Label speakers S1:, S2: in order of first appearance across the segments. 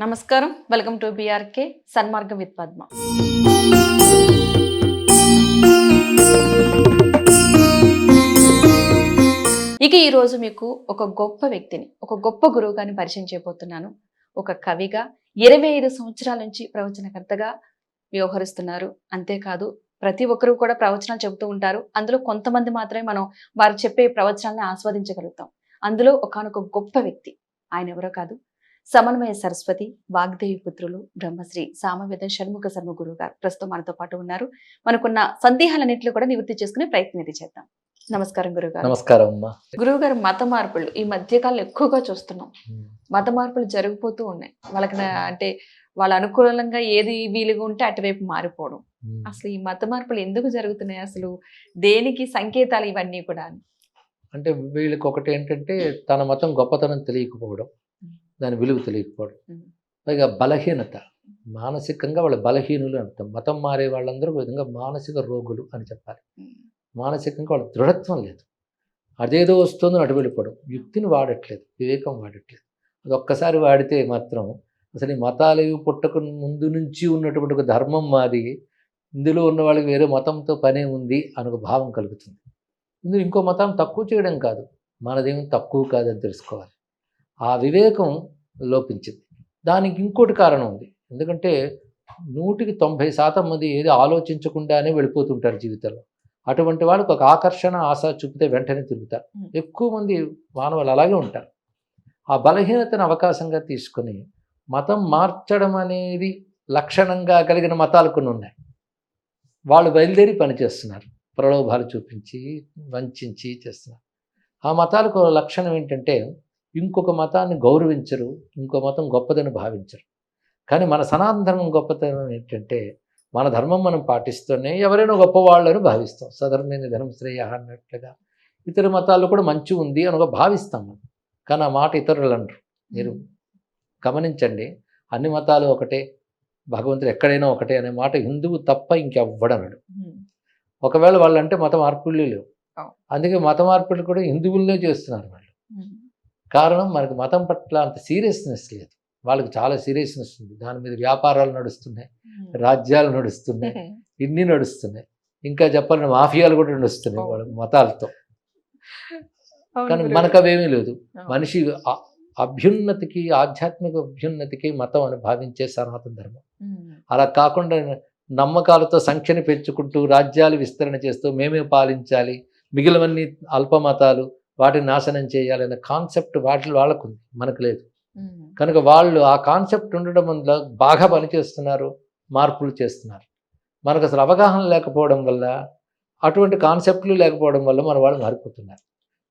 S1: నమస్కారం. Welcome to BRK Sanmargam with Padma. ఇక ఈరోజు మీకు ఒక గొప్ప వ్యక్తిని ఒక గొప్ప గురువు గారిని పరిచయం చేయబోతున్నాను. ఒక కవిగా ఇరవై ఐదు సంవత్సరాల నుంచి ప్రవచనకర్తగా వ్యవహరిస్తున్నారు. అంతేకాదు ప్రతి ఒక్కరూ కూడా ప్రవచనాలు చెబుతూ ఉంటారు. అందులో కొంతమంది మాత్రమే మనం వారు చెప్పే ప్రవచనాలను ఆస్వాదించగలుగుతాం. అందులో ఒకానొక గొప్ప వ్యక్తి. ఆయన ఎవరో కాదు సమన్వయ సరస్వతి వాగ్దేవి పుత్రులు బ్రహ్మశ్రీ సామవేద షణ్ముఖ శర్మ గురువు గారు ప్రస్తుతం మనతో పాటు ఉన్నారు. మనకున్న సందేహాలన్నింటిలో కూడా నివృత్తి చేసుకునే ప్రయత్నం ఇది చేద్దాం. నమస్కారం గురుగారు.
S2: నమస్కారం
S1: గురువు గారు మత మార్పులు ఈ మధ్యకాలంలో ఎక్కువగా చూస్తున్నాం. మత మార్పులు జరిగిపోతూ ఉన్నాయి. వాళ్ళకి అంటే వాళ్ళ అనుకూలంగా ఏది వీలుగా ఉంటే అటువైపు మారిపోవడం. అసలు ఈ మత మార్పులు ఎందుకు జరుగుతున్నాయి? అసలు దేనికి సంకేతాలు ఇవన్నీ కూడా
S2: అంటే వీళ్ళకి ఒకటి ఏంటంటే తన మతం గొప్పతనం తెలియకపోవడం. దాని విలువ తెలియకపోవడం. పైగా బలహీనత మానసికంగా వాళ్ళ బలహీనులు అర్థం మతం మారే వాళ్ళందరూ ఒక విధంగా మానసిక రోగులు అని చెప్పాలి. మానసికంగా వాళ్ళ దృఢత్వం లేదు. అదేదో వస్తుందో అటు వెళ్ళిపోవడం. యుక్తిని వాడట్లేదు వివేకం వాడట్లేదు. అది ఒక్కసారి వాడితే మాత్రం అసలు ఈ మతాలు పుట్టక ముందు నుంచి ఉన్నటువంటి ఒక ధర్మం మాది. ఇందులో ఉన్న వాళ్ళకి వేరే మతంతో పనే ఉంది అని ఒక భావం కలుగుతుంది. ఇందులో ఇంకో మతం తక్కువ చేయడం కాదు. మనదేమి తక్కువ కాదని తెలుసుకోవాలి. ఆ వివేకం లోపించింది. దానికి ఇంకోటి కారణం ఉంది. ఎందుకంటే నూటికి తొంభై శాతం మంది ఏది ఆలోచించకుండానే వెళ్ళిపోతుంటారు జీవితంలో. అటువంటి వాళ్ళకి ఒక ఆకర్షణ ఆశ చూపితే వెంటనే తిరుగుతారు. ఎక్కువ మంది మానవులు అలాగే ఉంటారు. ఆ బలహీనతను అవకాశంగా తీసుకొని మతం మార్చడం అనేది లక్షణంగా కలిగిన మతాలు కొన్ని ఉన్నాయి. వాళ్ళు బయలుదేరి పనిచేస్తున్నారు ప్రలోభాలు చూపించి వంచి చేస్తున్నారు. ఆ మతాలకు లక్షణం ఏంటంటే ఇంకొక మతాన్ని గౌరవించరు ఇంకో మతం గొప్పదని భావించరు. కానీ మన సనాతన ధర్మం గొప్పతనం ఏంటంటే మన ధర్మం మనం పాటిస్తూనే ఎవరైనా గొప్పవాళ్ళని భావిస్తాం. సధర్మేని ధర్మ శ్రేయ అన్నట్లుగా. ఇతర మతాల్లో కూడా మంచి ఉంది అని ఒక భావిస్తాం మనం. కానీ ఆ మాట ఇతరులు అనరు. మీరు గమనించండి అన్ని మతాలు ఒకటే భగవంతుడు ఎక్కడైనా ఒకటే అనే మాట హిందువు తప్ప ఇంకెవ్వడనడు. ఒకవేళ వాళ్ళు అంటే మత మార్పులు లేవు. అందుకే మత మార్పులు కూడా హిందువులనే చేస్తున్నారు కారణం మనకి మతం పట్ల అంత సీరియస్నెస్ లేదు. వాళ్ళకి చాలా సీరియస్నెస్ ఉంది. దాని మీద వ్యాపారాలు నడుస్తున్నాయి రాజ్యాలు నడుస్తున్నాయి ఇన్ని నడుస్తున్నాయి. ఇంకా చెప్పాలంటే మాఫియాలు కూడా నడుస్తున్నాయి వాళ్ళ మతాలతో. కానీ మనకు అవేమీ లేదు. మనిషి అభ్యున్నతికి ఆధ్యాత్మిక అభ్యున్నతికి మతం అని భావించే సనాతన ధర్మం. అలా కాకుండా నమ్మకాలతో సంఖ్యను పెంచుకుంటూ రాజ్యాలు విస్తరణ చేస్తూ మేమే పాలించాలి. మిగిలినవన్నీ అల్పమతాలు వాటిని నాశనం చేయాలనే కాన్సెప్ట్ వాటి వాళ్ళకు ఉంది మనకు లేదు. కనుక వాళ్ళు ఆ కాన్సెప్ట్ ఉండడం వల్ల బాగా పనిచేస్తున్నారు మార్పులు చేస్తున్నారు. మనకు అసలు అవగాహన లేకపోవడం వల్ల అటువంటి కాన్సెప్ట్లు లేకపోవడం వల్ల మన వాళ్ళు మారిపోతున్నారు.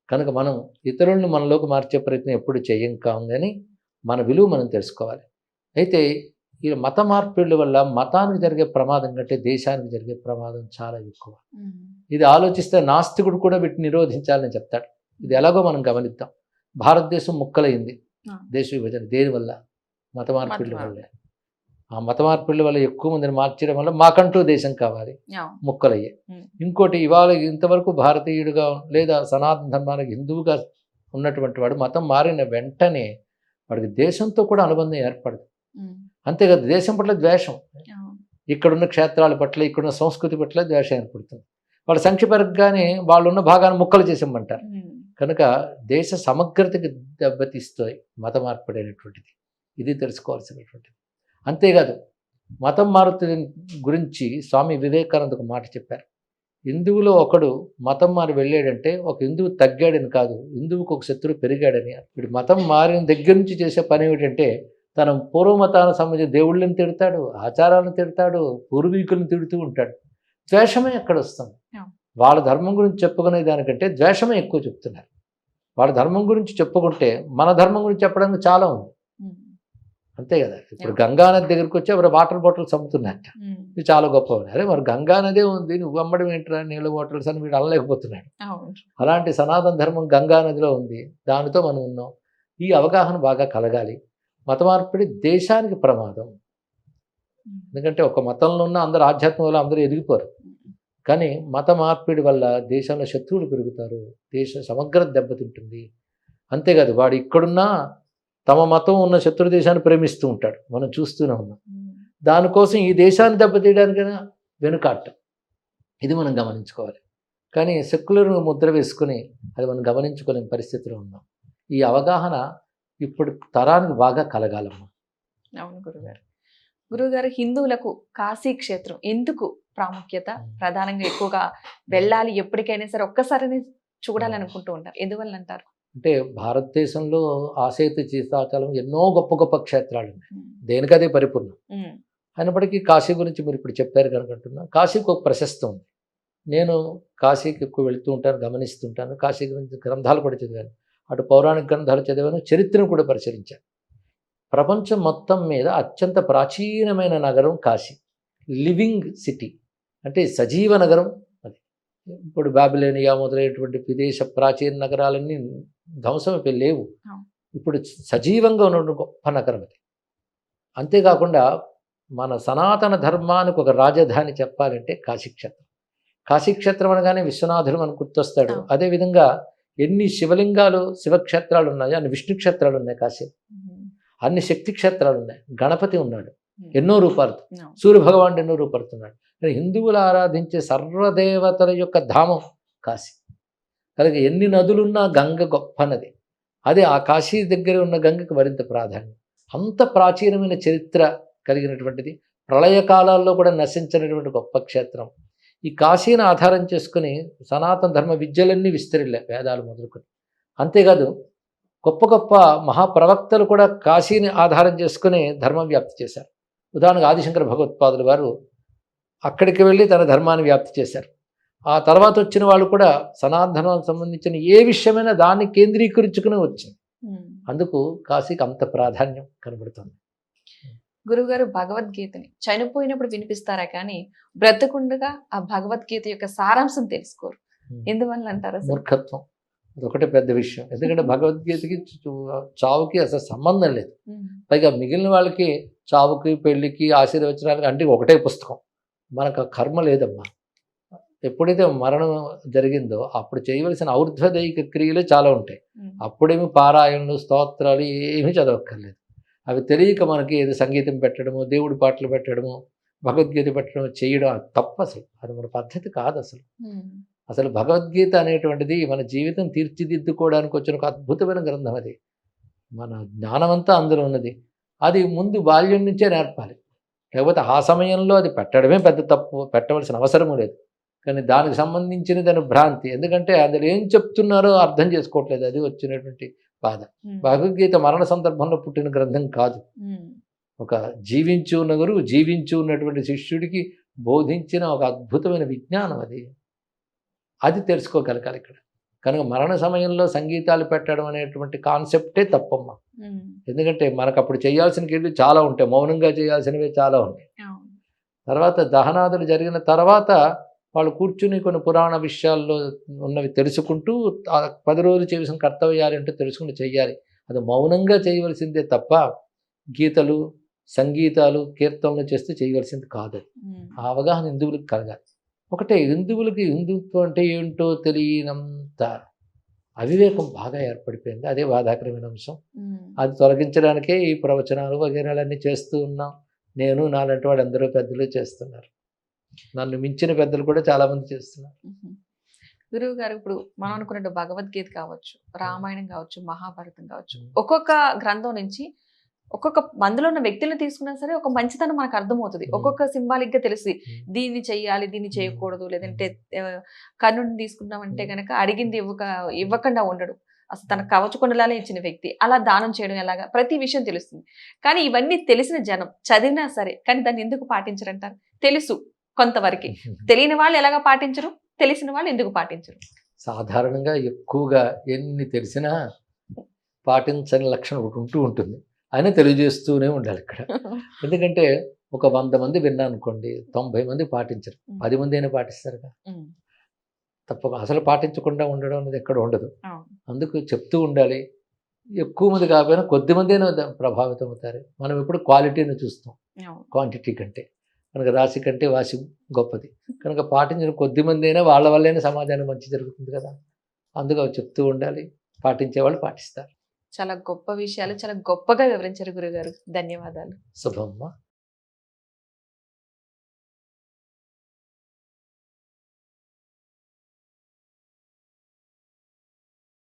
S2: కనుక మనం ఇతరులను మనలోకి మార్చే ప్రయత్నం ఎప్పుడు చేయం కాం కానీ మన విలువ మనం తెలుసుకోవాలి. అయితే ఈ మత మార్పిళ్ళ వల్ల మతానికి జరిగే ప్రమాదం కంటే దేశానికి జరిగే ప్రమాదం చాలా ఎక్కువ. ఇది ఆలోచిస్తే నాస్తికుడు కూడా వీటిని నిరోధించాలని చెప్తాడు. ఇది ఎలాగో మనం గమనిద్దాం. భారతదేశం ముక్కలైంది. దేశ విభజన దేని వల్ల మత
S1: మత
S2: వల్లే. ఆ మత మార్పిళ్ళ వల్ల ఎక్కువ మందిని మార్చడం వల్ల మాకంటూ దేశం కావాలి. ముక్కలయ్యే. ఇంకోటి ఇవాళ ఇంతవరకు భారతీయుడిగా లేదా సనాతన ధర్మానికి హిందువుగా ఉన్నటువంటి వాడు మతం మారిన వెంటనే వాడికి దేశంతో కూడా అనుబంధం ఏర్పడదు. అంతేకాదు దేశం పట్ల ద్వేషం. ఇక్కడున్న క్షేత్రాల పట్ల ఇక్కడున్న సంస్కృతి పట్ల ద్వేషం ఏర్పడుతుంది. వాళ్ళు సంఖ్య పెరగగానే వాళ్ళు ఉన్న భాగాన్ని ముక్కలు చేసేయమంటారు. కనుక దేశ సమగ్రతకి దెబ్బతీస్తాయి మత మార్పిడి అనేటువంటిది ఇది తెలుసుకోవాల్సినటువంటిది. అంతేకాదు మతం మారుతు గురించి స్వామి వివేకానంద ఒక మాట చెప్పారు. హిందువులో ఒకడు మతం మారి వెళ్ళాడంటే ఒక హిందువు తగ్గాడని కాదు హిందువుకు ఒక శత్రువు పెరిగాడని ఇప్పుడు మతం మారిన దగ్గర నుంచి చేసే పని ఏమిటంటే తన పూర్వమతానికి సంబంధించిన దేవుళ్ళని తిడతాడు ఆచారాలను తిడతాడు పూర్వీకులను తిడుతూ ఉంటాడు. ద్వేషమే ఎక్కడ వస్తుంది. వాళ్ళ ధర్మం గురించి చెప్పుకునే దానికంటే ద్వేషమే ఎక్కువ చెప్తున్నారు. వాళ్ళ ధర్మం గురించి చెప్పుకుంటే మన ధర్మం గురించి చెప్పడానికి చాలా ఉంది. అంతే కదా. ఇప్పుడు. గంగానది దగ్గరికి వచ్చి ఎవరు వాటర్ బాటిల్స్ అమ్ముతున్నట్ట ఇది చాలా గొప్ప అరే మరి గంగా నదే ఉంది. నువ్వు అమ్మడం ఏంట్రా? నీళ్ళ బాటిల్స్ అని వీడు అనలేకపోతున్నాడు. అలాంటి సనాతన ధర్మం గంగా నదిలో ఉంది. దానితో మనం ఉన్నాం. ఈ అవగాహన బాగా కలగాలి. మత మార్పిడి దేశానికి ప్రమాదం. ఎందుకంటే ఒక మతంలో ఉన్న అందరు ఆధ్యాత్మిక వల్ల అందరూ ఎదిగిపోరు. కానీ మత మార్పిడి వల్ల దేశంలో శత్రువులు పెరుగుతారు. దేశ సమగ్ర దెబ్బతింటుంది. అంతేకాదు వాడు ఇక్కడున్నా తమ మతం ఉన్న శత్రు దేశాన్ని ప్రేమిస్తూ ఉంటాడు. మనం చూస్తూనే ఉన్నాం. దానికోసం ఈ దేశాన్ని దెబ్బతీయడానికైనా వెనుకాడటం ఇది మనం గమనించుకోవాలి. కానీ సెక్యులర్ ముద్ర వేసుకుని అది మనం గమనించుకోలేని పరిస్థితిలో ఉన్నాం. ఈ అవగాహన ఇప్పుడు తరానికి బాగా కలగాలమ్మా.
S1: అవును గురుగారు. గురుగారు హిందువులకు కాశీ క్షేత్రం ఎందుకు ప్రాముఖ్యత? ప్రధానంగా ఎక్కువగా వెళ్ళాలి ఎప్పటికైనా సరే ఒక్కసారి చూడాలనుకుంటూ ఉంటారు. ఎందువల్ల అంటారు?
S2: అంటే భారతదేశంలో ఆసేతు సీతాచలం ఎన్నో గొప్ప గొప్ప క్షేత్రాలు ఉన్నాయి. దేనికదే పరిపూర్ణం? అయినప్పటికీ కాశీ గురించి మీరు ఇప్పుడు చెప్పారు కనుక అంటున్నా కాశీకి ఒక ప్రశస్తి ఉంది. నేను కాశీకి ఎక్కువ వెళుతూ ఉంటాను గమనిస్తుంటాను కాశీ గురించి గ్రంథాలు కూడా చదివాను. అటు పౌరాణిక గ్రంథాలు చదివాను చరిత్రను కూడా పరిశీలించాను. ప్రపంచం మొత్తం మీద అత్యంత ప్రాచీనమైన నగరం కాశీ. Living city. అంటే సజీవ నగరం అది. ఇప్పుడు బాబిలోనియా మొదలైనటువంటి విదేశ ప్రాచీన నగరాలన్నీ ధ్వంసం అయిపోయి లేవు. ఇప్పుడు సజీవంగా ఉన్న గొప్ప నగరం అది. అంతేకాకుండా మన సనాతన ధర్మానికి ఒక రాజధాని చెప్పాలంటే కాశీక్షేత్రం. కాశీక్షేత్రం అనగానే విశ్వనాథుడు మనకు గుర్తొస్తాడు. అదేవిధంగా ఎన్ని శివలింగాలు శివక్షేత్రాలు ఉన్నాయి అన్ని విష్ణు క్షేత్రాలు ఉన్నాయి కాశీ అన్ని శక్తి క్షేత్రాలు ఉన్నాయి. గణపతి ఉన్నాడు.
S1: ఉమ్.
S2: ఎన్నో రూపాలు.
S1: అవును.
S2: సూర్యభగవానుడు ఎన్నో రూపడుతున్నాడు కానీ హిందువులు ఆరాధించే సర్వదేవతల యొక్క ధామం కాశీ. కనుక ఎన్ని నదులున్నా గంగ గొప్ప నది. అదే ఆ కాశీ దగ్గర ఉన్న గంగకు మరింత ప్రాధాన్యం. అంత ప్రాచీనమైన చరిత్ర కలిగినటువంటిది. ప్రళయ కాలాల్లో కూడా నశించినటువంటి గొప్ప క్షేత్రం. ఈ కాశీని ఆధారం చేసుకుని సనాతన ధర్మ విద్యలన్నీ విస్తరిల్లే వేదాలు మొదలుకొని. అంతేకాదు గొప్ప గొప్ప మహాప్రవక్తలు కూడా కాశీని ఆధారం చేసుకుని ధర్మం వ్యాప్తి చేశారు. ఉదాహరణకు ఆదిశంకర భగవత్పాదులు వారు అక్కడికి వెళ్ళి తన ధర్మాన్ని వ్యాప్తి చేశారు. ఆ తర్వాత వచ్చిన వాళ్ళు కూడా సనాతనానికి సంబంధించిన ఏ విషయమైనా దాన్ని కేంద్రీకరించుకుని వచ్చింది. అందుకు కాశీకి అంత ప్రాధాన్యం కనబడుతుంది.
S1: గురువుగారు భగవద్గీతని చనిపోయినప్పుడు వినిపిస్తారా కానీ బ్రతకుండగా ఆ భగవద్గీత యొక్క సారాంశం తెలుసుకోరు. ఎందువల్ల అంటారు?
S2: మూర్ఖత్వం. అదొకటే పెద్ద విషయం. ఎందుకంటే భగవద్గీతకి చావుకి అసలు సంబంధం లేదు. పైగా మిగిలిన వాళ్ళకి చావుకి పెళ్ళికి ఆశీర్వచనాలకి అంటే ఒకటే పుస్తకం. మనకు ఆ కర్మ లేదమ్మా. ఎప్పుడైతే మరణం జరిగిందో అప్పుడు చేయవలసిన ఔర్ధ్వదైక క్రియలు చాలా ఉంటాయి. అప్పుడేమి పారాయణలు స్తోత్రాలు ఏమీ చదవక్కర్లేదు. అవి తెలియక మనకి ఏదో సంగీతం పెట్టడము దేవుడి పాటలు పెట్టడము భగవద్గీత పెట్టడం చేయడం తప్పు అసలు. అది మన పద్ధతి కాదు అసలు. అసలు భగవద్గీత అనేటువంటిది మన జీవితం తీర్చిదిద్దుకోవడానికి వచ్చిన ఒక అద్భుతమైన గ్రంథం అది. మన జ్ఞానమంతా అందులో ఉన్నది. అది ముందు బాల్యం నుంచే నేర్పాలి. లేకపోతే ఆ సమయంలో అది పెట్టడమే పెద్ద తప్పు పెట్టవలసిన అవసరము లేదు. కానీ దానికి సంబంధించిన దాని భ్రాంతి. ఎందుకంటే అందులో ఏం చెప్తున్నారో అర్థం చేసుకోవట్లేదు. అది వచ్చినటువంటి బాధ. భగవద్గీత మరణ సందర్భంలో పుట్టిన గ్రంథం కాదు. ఒక జీవించి ఉన్న గురువు జీవించి ఉన్నటువంటి శిష్యుడికి బోధించిన ఒక అద్భుతమైన విజ్ఞానం అది. అది తెలుసుకోగలగాలి ఇక్కడ. కనుక మరణ సమయంలో సంగీతాలు పెట్టడం అనేటువంటి కాన్సెప్టే తప్పమ్మ. ఎందుకంటే మనకు అప్పుడు చేయాల్సిన కీళ్ళు చాలా ఉంటాయి. మౌనంగా చేయాల్సినవి చాలా ఉంటాయి. తర్వాత దహనాదులు జరిగిన తర్వాత వాళ్ళు కూర్చుని కొన్ని పురాణ విషయాల్లో ఉన్నవి తెలుసుకుంటూ పది రోజులు చేయవలసిన కర్తవ్యాలు ఏంటో తెలుసుకుని చెయ్యాలి. అది మౌనంగా చేయవలసిందే తప్ప గీతలు సంగీతాలు కీర్తనలు చేస్తే చేయవలసింది కాదు ఆ అవగాహన హిందువులకు కలగాలి. ఒకటే హిందువులకి హిందుత్వం అంటే ఏంటో తెలియనంత అవివేకం బాగా ఏర్పడిపోయింది. అదే బాధాకరమైన అంశం. అది తొలగించడానికే ఈ ప్రవచనాలు వగేరాలన్నీ చేస్తూ ఉన్నాం. నేను నాలాంటి వాడు అందరూ పెద్దలు చేస్తున్నారు. నన్ను మించిన పెద్దలు కూడా చాలా మంది చేస్తున్నారు.
S1: గురువు గారు ఇప్పుడు మనం అనుకున్నట్టు భగవద్గీత కావచ్చు రామాయణం కావచ్చు మహాభారతం కావచ్చు ఒక్కొక్క గ్రంథం నుంచి ఒక్కొక్క మందులో ఉన్న వ్యక్తులను తీసుకున్నా సరే ఒక మంచితనం మనకు అర్థమవుతుంది. ఒక్కొక్క సింబాలిక్గా
S2: Hmm.
S1: దీన్ని చెయ్యాలి దీన్ని. చేయకూడదు లేదంటే కర్ణుడిని తీసుకున్నామంటే. గనక అడిగింది ఇవ్వక ఇవ్వకుండా ఉండడు. అసలు తన కవచకొండలానే ఇచ్చిన వ్యక్తి. అలా దానం చేయడం ఎలాగా? ప్రతి విషయం తెలుస్తుంది. కానీ ఇవన్నీ తెలిసిన జనం చదివినా సరే కానీ దాన్ని ఎందుకు పాటించరంటారు? తెలుసు కొంతవరకు. తెలియని వాళ్ళు ఎలాగా పాటించరు? తెలిసిన వాళ్ళు ఎందుకు పాటించరు?
S2: సాధారణంగా ఎక్కువగా ఎన్ని తెలిసినా పాటించని లక్షణం ఒకటి ఉంటూ ఉంటుంది. అయినా తెలియజేస్తూనే ఉండాలి ఇక్కడ. ఎందుకంటే ఒక వంద మంది విన్నా అనుకోండి తొంభై మంది పాటించరు. పది మంది అయినా పాటిస్తారుగా.
S1: ఉమ్,
S2: తప్ప అసలు పాటించకుండా ఉండడం అనేది ఎక్కడ ఉండదు. అందుకు చెప్తూ ఉండాలి. ఎక్కువ మంది కాకపోయినా కొద్ది మంది అయినా దా- ప్రభావితం అవుతారు. మనం ఎప్పుడు క్వాలిటీని చూస్తాం. క్వాంటిటీ కంటే. కనుక రాశి కంటే వాసి గొప్పది. కనుక పాటించిన కొద్ది మంది అయినా వాళ్ళ వల్లైనా సమాజానికి మంచి జరుగుతుంది కదా. అందుకు అవి చెప్తూ ఉండాలి. పాటించే వాళ్ళు పాటిస్తారు.
S1: చాలా గొప్ప విషయాలు చాలా గొప్పగా వివరించారు గురుగారు. ధన్యవాదాలు.
S2: శుభమ్మ